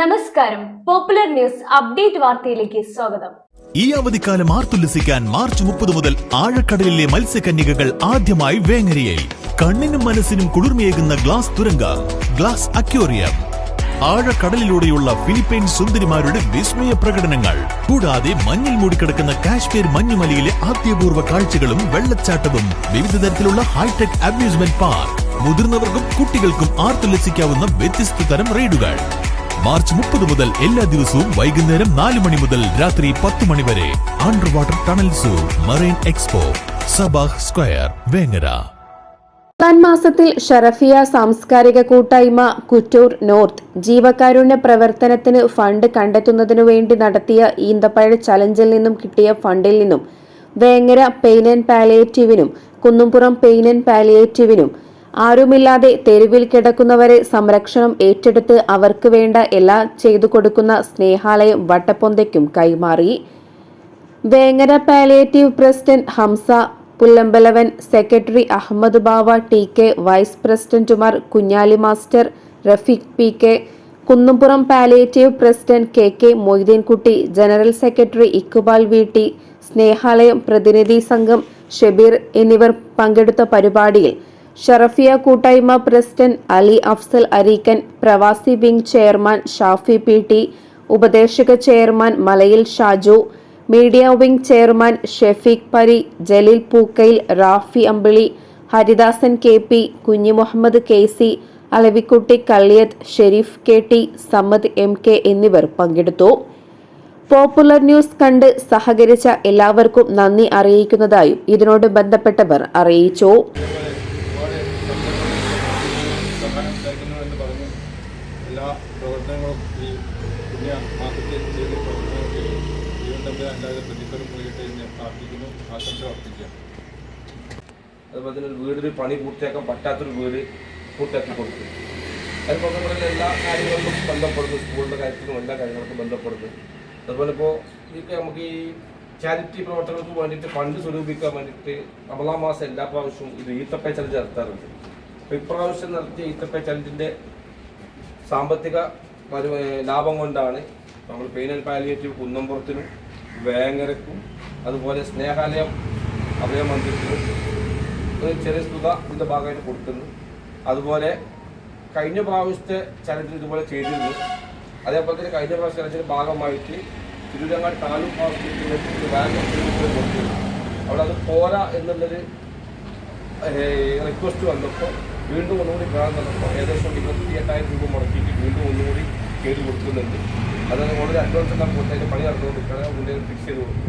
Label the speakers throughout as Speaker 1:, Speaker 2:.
Speaker 1: നമസ്കാരം. Popular news update വാർത്തയിലേക്ക് സ്വാഗതം.
Speaker 2: ഈ അവധിക്കാലം ആർത്തുല്ലസിക്കാൻ മാർച്ച് മുപ്പത് മുതൽ ആഴക്കടലിലെ മത്സ്യകന്യകകൾ ആദ്യമായി വേങ്ങരയിൽ കണ്ണിനും മനസ്സിനും കുളിർമയേകുന്ന ഗ്ലാസ് തുരങ്ക ഗ്ലാസ് അക്യോറിയം ആഴക്കടലിലൂടെയുള്ള ഫിലിപ്പൈൻ സുന്ദരിമാരുടെ വിസ്മയ പ്രകടനങ്ങൾ കൂടാതെ മഞ്ഞിൽ മൂടിക്കിടക്കുന്ന കാശ്മീർ മഞ്ഞുമലയിലെ ആദ്യപൂർവ കാഴ്ചകളും വെള്ളച്ചാട്ടവും വിവിധ തരത്തിലുള്ള ഹൈടെക് അമ്യൂസ്മെന്റ് പാർക്ക് മുതിർന്നവർക്കും കുട്ടികൾക്കും ആർത്തുല്ലസിക്കാവുന്ന വ്യത്യസ്ത തരം റൈഡുകൾ. മാർച്ച് മുപ്പത് മുതൽ എല്ലാ ദിവസവും വൈകുന്നേരം നാല് മണി മുതൽ രാത്രി പത്ത് മണി വരെ under water tunnel zoo marine expo Sabah square Vengara.
Speaker 3: തന്മാസത്തിൽ മാസത്തിൽ ഷറഫിയ സാംസ്കാരിക കൂട്ടായ്മ കുറ്റൂർ നോർത്ത് ജീവകാരുണ്യ പ്രവർത്തനത്തിന് ഫണ്ട് കണ്ടെത്തുന്നതിനു വേണ്ടി നടത്തിയ ഈന്തപ്പഴ ചലഞ്ചിൽ നിന്നും കിട്ടിയ ഫണ്ടിൽ നിന്നും വേങ്ങര പെയിൻ ആൻഡ് പാലിയേറ്റീവിനും കുന്നുംപുറം പെയിൻ ആൻഡ് പാലിയേറ്റീവിനും ആരുമില്ലാതെ തെരുവിൽ കിടക്കുന്നവരെ സംരക്ഷണം ഏറ്റെടുത്ത് അവർക്ക് വേണ്ട എല്ലാം ചെയ്തു കൊടുക്കുന്ന സ്നേഹാലയം വട്ടപ്പൊന്തയ്ക്കും കൈമാറി. Vengara palliative president Hamsa Pullambalavan secretary Ahammed Bava T K vice പ്രസിഡന്റുമാർ Kunhali master Rafeeq P K Kunnumpuram palliative president K K Moideenkutty general secretary Iqbal V T Snehalayam പ്രതിനിധി സംഘം ഷെബീർ എന്നിവർ പങ്കെടുത്ത പരിപാടിയിൽ ഷറഫിയ കൂട്ടായ്മ പ്രസിഡന്റ് അലി അഫ്സൽ അരീക്കൻ പ്രവാസി wing chairman Shafi P T ഉപദേശക chairman Malayil Shaju media wing chairman Shefeeq Pari Jaleel Pookkayil Rafi Ambili Haridasan K P Kunhi Muhammed K C Alavikutty Kalliyath Shareef K T Sammad M K എന്നിവർ പങ്കെടുത്തു. Popular news കണ്ട് സഹകരിച്ച എല്ലാവർക്കും നന്ദി അറിയിക്കുന്നതായും ഇതിനോട് ബന്ധപ്പെട്ടവർ അറിയിച്ചു
Speaker 4: സഹായം ഉണ്ടായിരുന്നു എന്ന് പറഞ്ഞ് എല്ലാ പ്രവർത്തനങ്ങളും ഈ പുണ്യ മാസത്തിൽ ചെയ്ത പ്രവർത്തനങ്ങൾക്ക് ജീവൻ പ്രതിഫലം നൽകട്ടെ എന്ന് പ്രാർത്ഥിക്കുന്നു ആശംസ അർപ്പിക്കാം
Speaker 5: അതുപോലെ തന്നെ ഒരു വീടിന് പണി പൂർത്തിയാക്കാൻ പറ്റാത്തൊരു വീട് പൂർത്തിയാക്കി കൊടുക്കും അതുപോലെ എല്ലാ കാര്യങ്ങൾക്കും ബന്ധപ്പെടുന്നു സ്കൂളിന്റെ കാര്യത്തിലും എല്ലാ കാര്യങ്ങൾക്കും ബന്ധപ്പെടുന്നു. അതുപോലെ ഇപ്പോൾ ഇതൊക്കെ നമുക്ക് ഈ ചാരിറ്റി പ്രവർത്തനങ്ങൾക്ക് വേണ്ടിയിട്ട് ഫണ്ട് സ്വരൂപിക്കാൻ വേണ്ടിയിട്ട് റമദാൻ മാസം എല്ലാ പ്രാവശ്യവും ഇത് ഈത്തപ്പ ചലഞ്ച് നടത്താറുണ്ട്. അപ്പോൾ ഇപ്രാവശ്യം നടത്തിയ ഈത്തപ്പ ചലഞ്ചിന്റെ സാമ്പത്തിക ലാഭം കൊണ്ടാണ് നമ്മൾ പെയിൻ ആൻഡ് പാലിയേറ്റീവ് കുന്നംപുറത്തിനും വേങ്ങരക്കും അതുപോലെ സ്നേഹാലയം അഭയ മന്ദിരത്തിനും ഒരു ചെറിയ തുക ഇതിന്റെ ഭാഗമായിട്ട് കൊടുക്കുന്നു അതുപോലെ കഴിഞ്ഞ പ്രാവശ്യത്തെ ചലഞ്ചിൽ ഇതുപോലെ ചെയ്തിരുന്നു. അതേപോലെ തന്നെ കഴിഞ്ഞ പ്രാവശ്യം ചലഞ്ചിന്റെ ഭാഗമായിട്ട് തിരുവിതാംകാട് താലൂക്ക് ഹോസ്പിറ്റലിലേക്ക് വാൻ കൊടുത്തിരുന്നു. അവിടെ അത് പോരാ എന്നുള്ളൊരു റിക്വസ്റ്റ് വന്നപ്പോൾ വീണ്ടും ഒന്നുകൂടി കാണുന്നുണ്ട്. ഏകദേശം ഇരുപത്തി എട്ടായിരം രൂപ മുടക്കിയിട്ട് വീണ്ടും ഒന്നുകൂടി ചെയ്ത് കൊടുക്കുന്നുണ്ട്. അതായത് ഓൾറെഡി അഡ്വാൻസ് എല്ലാം കൊടുത്ത് അതിന്റെ പണി നടന്നുകൊണ്ടിരിക്കുകയാണ്. അതിന്റെ ഫിക്സ് ചെയ്ത് കൊടുക്കും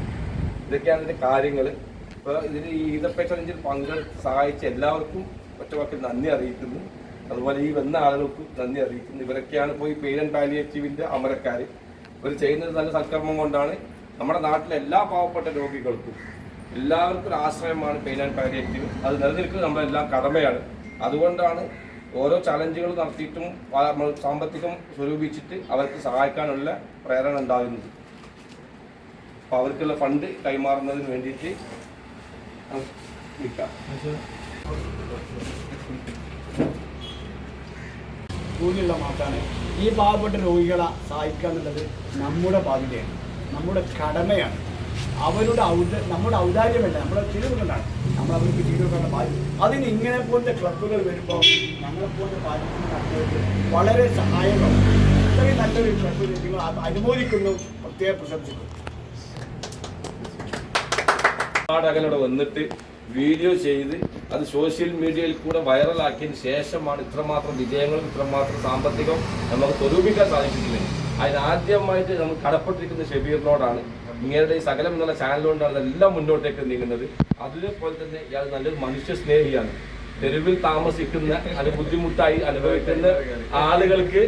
Speaker 5: ഇതൊക്കെയാണ് ഇതിന്റെ കാര്യങ്ങൾ. ഇപ്പോൾ ഇതിൽ ഈ ഈതപ്പേ ചലഞ്ചിൽ പങ്കെടുത്ത് സഹായിച്ച എല്ലാവർക്കും ഒറ്റവാക്കിൽ നന്ദി അറിയിക്കുന്നു. അതുപോലെ ഈ വന്ന ആളുകൾക്കും നന്ദി അറിയിക്കുന്നു. ഇവരൊക്കെയാണ് ഇപ്പോൾ ഈ പെയിൻ പാലിയേറ്റീവിന്റെ അമരക്കാർ ഇവർ ചെയ്യുന്നത് നല്ല സൽക്കർമ്മം കൊണ്ടാണ് നമ്മുടെ നാട്ടിലെ എല്ലാ പാവപ്പെട്ട രോഗികൾക്കും എല്ലാവർക്കും ഒരു ആശ്രയമാണ് പെയിൻ ആൻഡ് പാലിയേറ്റീവ്. അത് നിലനിൽക്കുന്നത് നമ്മളെല്ലാം കടമയാണ്. അതുകൊണ്ടാണ് ഓരോ ചലഞ്ചുകൾ നടത്തിയിട്ടും നമ്മൾ സാമ്പത്തികം സ്വരൂപിച്ചിട്ട് അവർക്ക് സഹായിക്കാനുള്ള പ്രേരണ ഉണ്ടാകുന്നത്. അപ്പോൾ അവർക്കുള്ള ഫണ്ട് കൈമാറുന്നതിന് വേണ്ടിയിട്ട് നിൽക്കാം
Speaker 6: കൂലിയുള്ള മാറ്റാണ്. ഈ പാവപ്പെട്ട രോഗികളെ സഹായിക്കുക എന്നുള്ളത് നമ്മുടെ ബാധ്യതയാണ് നമ്മുടെ കടമയാണ്. അവരുടെ ഔദ നമ്മുടെ ഔദാര്യമല്ല നമ്മുടെ തിരിവുകൊണ്ടാണ്. നമ്മൾ അവർക്ക് ചെയ്തു കൊടുക്കേണ്ട അതിന് ഇങ്ങനെ പോലത്തെ ക്ലബ്ബുകൾ വരുമ്പോൾ ഞങ്ങളെ പാലിക്കുന്ന വളരെ സഹായകമാണ്. ഇത്രയും നല്ലൊരു ക്ലബ്ബ് നിങ്ങൾ അനുമോദിക്കുന്നു പ്രത്യേകം പ്രശംസിക്കുന്നു.
Speaker 5: ഒരുപാട് വന്നിട്ട് വീഡിയോ ചെയ്ത് അത് സോഷ്യൽ മീഡിയയിൽ കൂടെ വൈറലാക്കിയതിന് ശേഷമാണ് ഇത്രമാത്രം വിജയങ്ങളും ഇത്രമാത്രം സാമ്പത്തികം നമുക്ക് സ്വരൂപിക്കാൻ സാധിച്ചിട്ടുള്ളത്. അതിനാദ്യമായിട്ട് നമ്മൾ കടപ്പെട്ടിരിക്കുന്ന ഷെബീറിനോടാണ് ഇങ്ങയുടെ ഈ സകലം എന്നുള്ള ചാനലുകൊണ്ടാണ് എല്ലാം മുന്നോട്ടേക്ക് നീങ്ങുന്നത് അതേപോലെ തന്നെ ഇയാൾ നല്ലൊരു മനുഷ്യ സ്നേഹിയാണ്. തെരുവിൽ താമസിക്കുന്ന അത് ബുദ്ധിമുട്ടായി അനുഭവിക്കുന്ന ആളുകൾക്ക്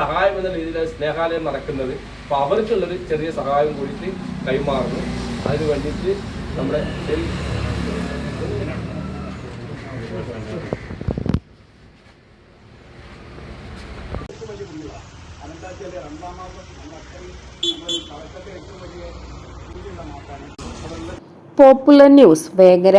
Speaker 5: സഹായം എന്ന രീതിയിലാണ് സ്നേഹാലയം നടക്കുന്നത്. അപ്പൊ ചെറിയ സഹായം കൂടിയിട്ട് കൈമാറുന്നു. അതിന് വേണ്ടിയിട്ട് നമ്മുടെ
Speaker 3: പോപ്പുലർ ന്യൂസ് വേങ്ങര.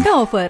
Speaker 7: ഓഫർ